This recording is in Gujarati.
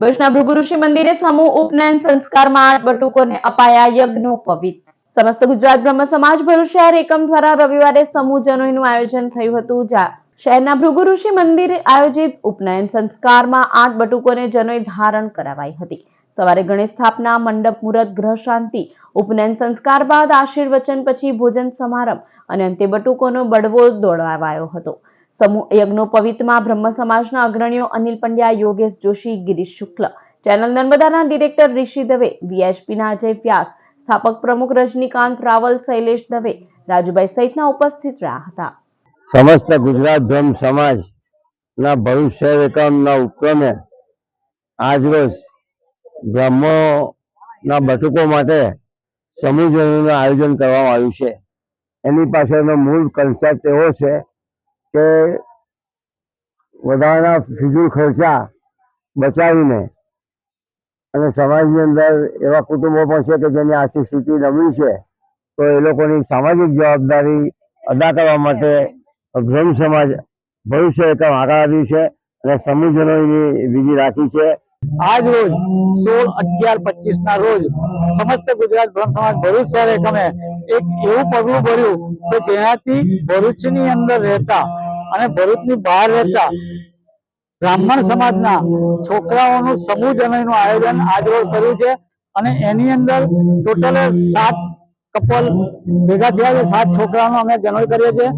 ભુજના ભૃગુઋષિ મંદિરે સમૂહ ઉપનયન સંસ્કારમાં આઠ બટુકોને અપાયા યજ્ઞો પવિત સમસ્ત ગુજરાત બ્રહ્મ સમાજ ભરૂચ શહેર એકમ દ્વારા રવિવારે સમૂહ આયોજન થયું હતું, જ્યાં શહેરના ભૃગુઋષિ મંદિરે આયોજિત ઉપનયન સંસ્કારમાં આઠ બટુકોને જનોઈ ધારણ કરાવાઈ હતી. સવારે ગણેશ સ્થાપના, મંડપ, મુહૂર્ત, ગ્રહ શાંતિ, ઉપનયન સંસ્કાર બાદ આશીર્વચન પછી ભોજન સમારંભ અને અંતે બટુકોનો બળવો દોડાવાયો હતો. સમૂહ યજ્ઞોપવિતમાં બ્રહ્મ સમાજના અગ્રણીઓ અનિલ પંડ્યા, યોગેશ જોશી, ગિરીશ શુક્લ. ચેનલ નર્મદાના ડિરેક્ટર ઋષિ દવે, વીએચપીના અજય વ્યાસ, સ્થાપક પ્રમુખ રજનીકાંત રાવલ, શૈલેષ દવે, રાજુભાઈ સહિતના ઉપસ્થિત રહ્યા હતા. સમસ્ત ગુજરાત બ્રહ્મ સમાજના શહેર એકમના ઉપક્રમે આજરોજ બ્રહ્મોના બટુકો માટે સમૂહજનોનું આયોજન કરવામાં આવ્યું છે. એની પાછળનો મૂળ કન્સેપ્ટ એવો છે કે વધારાના ફિજુલ ખર્ચા બચાવીને અને સમાજની અંદર એવા કુટુંબો પણ છે કે જેની આર્થિક સ્થિતિ નબળી છે, તો એ લોકોની સામાજિક જવાબદારી અદા કરવા માટે બ્રહ્મ સમાજ ભવિષ્ય એકમ આગળ આવ્યું છે અને સમુજનોની વિધિ રાખી છે. આજ રોજ સોળ અગિયાર પચીસ ના રોજ સમસ્ત ગુજરાત બ્રહ્મ સમાજ ભરૂચ શહેર એકમે એક એવું પગલું ભર્યું કે જેનાથી ભરૂચની અંદર રહેતા અને ભરૂચની બહાર રહેતા બ્રાહ્મણ સમાજના છોકરાઓનું સમૂહ જનોઈનું આયોજન આજ રોજ કર્યું છે અને એની અંદર ટોટલ સાત કપલ ભેગા થયા છે, સાત છોકરાઓનો અમે જનોઈ કરીએ છીએ.